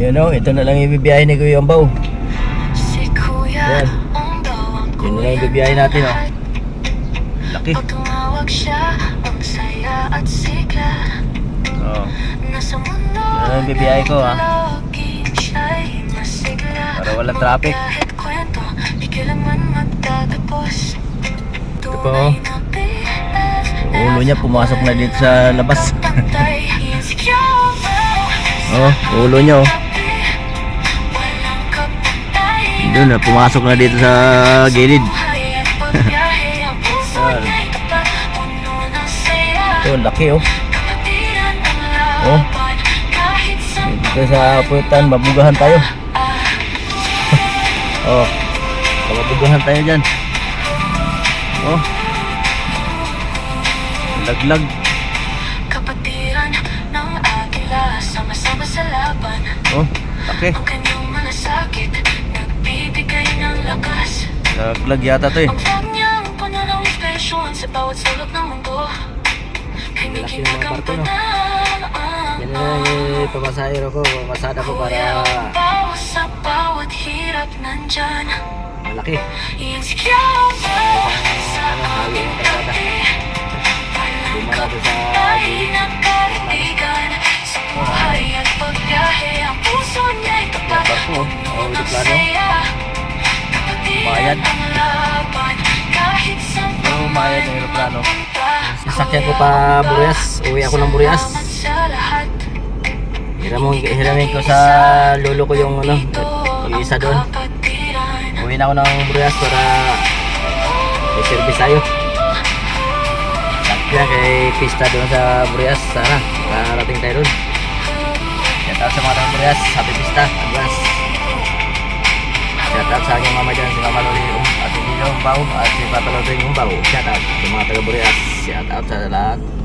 Yun o, ito na lang ibibiyahe ni Kuya Ambaw. Si Kuya Yan. Ang Yun na lang kuya ibibiyahe natin o. Laki. Pag tumawag siya, ang saya at sigla Oo. Nasa mundo Yun na lang ibibiyahe ko ha. masigla Para walang traffic. Kahit kwento, di kailanman magtatapos pa, oh. Ulo niya pumasok na dito sa labas. Oh, ulo niya oh. Doon na, pumasok na dito sa gilid. Ito, laki oh. Oh. Dito sa putan, mabugahan tayo. oh, mabugahan tayo dyan. Oh. Laglag. Kapatiran ng agila, sama-sama sa laban. Oh, laki. Ang Laglag yata to eh. Sulok ng mga barko, no? Yan na yung pamasahero ko, pamasada ko para malaki. Sa ano. Bumarado sa buhay at pagbiyahe. Ang puso niya'y tapat. Puno ng saya bayad man ng aeroplano. Sasakyan ko pa Burias. Uwi ako ng Burias. Salamat sa lahat Hiramon, hiramin ko sa lolo ko yung ano, isa doon. Uwi na ako ng Burias para may service tayo. Sakya kay pista doon sa Burias. Sana, makarating tayo doon. Shout out sa mga taga Burias. Happy pista. Advance. sa aking mama dyan, si Mama Loli, um, at si Mama Loli, at si Mama Loli, at si Mama Loli, at si Mama Loli, at si Mama